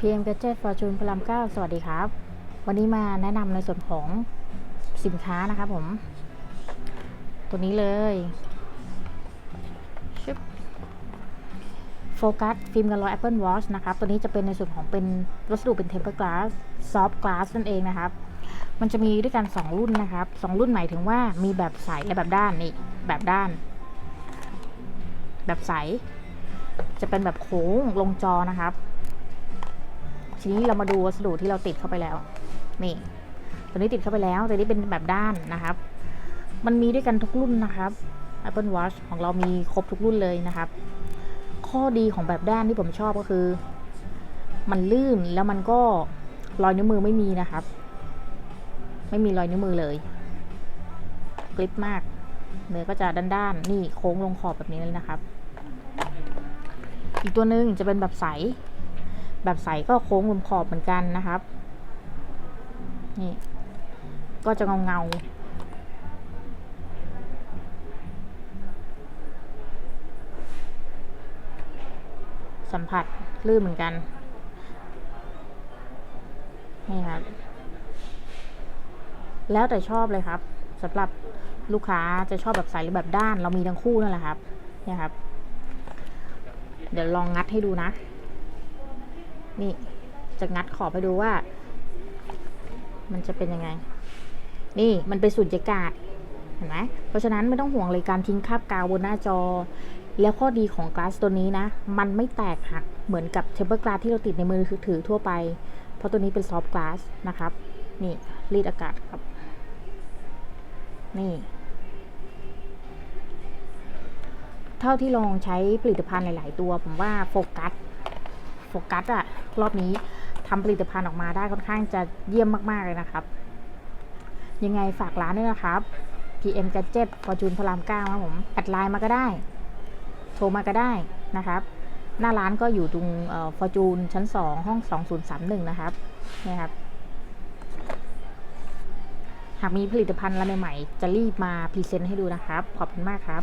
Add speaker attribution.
Speaker 1: PM Gadget Fortune พระราม9สวัสดีครับ วันนี้มาแนะนำในส่วนของสินค้านะครับผม ตัวนี้เลยชึบโฟกัสฟิล์มกันรอย Apple Watch นะครับ ตัวนี้จะเป็นในส่วนของเป็นวัสดุเป็น Tempered Glass Soft Glass นั่นเองนะครับ มันจะมีด้วยกัน 2 รุ่นนะครับ 2 รุ่นหมายถึงว่ามีแบบใสและแบบด้านนี่แบบด้าน แบบใส จะเป็นแบบโค้งลงจอนะครับ ทีนี้เรามาดูวัสดุที่เราติดเข้าไปแล้ว นี่ ตัวนี้ติดเข้าไปแล้ว ตัวนี้เป็นแบบด้านนะครับ มันมีด้วยกันทุกรุ่นนะครับ Apple Watch ของเรามีครบทุกรุ่นเลยนะครับ ข้อดีของแบบด้านที่ผมชอบก็คือ มันลื่นแล้วมันก็รอยนิ้วมือไม่มีนะครับ ไม่มีรอยนิ้วมือเลยกริปมากเนื้อก็จะด้านๆนี่โค้งลงขอบแบบนี้เลยนะครับ อีกตัวหนึ่งจะเป็นแบบใส แบบใสก็โค้งลมขอบเหมือนกันนะครับ นี่ ก็จะเงาเงาสัมผัสลื่นเหมือนกัน นี่ครับ แล้วแต่ชอบเลยครับสำหรับลูกค้าจะชอบแบบใสหรือแบบด้าน เรามีทั้งคู่นั่นแหละครับ เนี่ยครับ เดี๋ยวลองงัดให้ดูนะ นี่จะงัดขอบให้ดูว่า มันจะเป็นยังไง นี่มันเป็นสุญญากาศเห็นไหมเพราะฉะนั้นไม่ต้องห่วงเลยการทิ้งคราบกาวบนหน้าจอ แล้วข้อดีของกลาสตัวนี้นะ มันไม่แตกหักเหมือนกับเทเบิลกลาสที่เราติดในมือถือทั่วไป เพราะตัวนี้เป็นซอฟต์กลาสนะครับ นี่รีดอากาศครับ นี่ เท่าที่ลองใช้ผลิตภัณฑ์หลาย ๆ ตัว ผมว่าโฟกัส โฟกัสอะ รอบนี้ทำผลิตภัณฑ์ออกมาได้ค่อนข้างจะเยี่ยมมาก ๆ เลยนะครับ ยังไงฝากร้านด้วยนะครับ PM Gadget Fortune พระราม9ครับผมแอดไลน์มาก็ได้ โทรมาก็ได้นะครับ หน้าร้านก็อยู่ตรงฟอร์จูนชั้น 2 ห้อง 2031 นะครับนี่ครับ หากมีผลิตภัณฑ์อะไรใหม่ๆ จะรีบมาพรีเซนต์ให้ดูนะครับ ขอบคุณมากครับ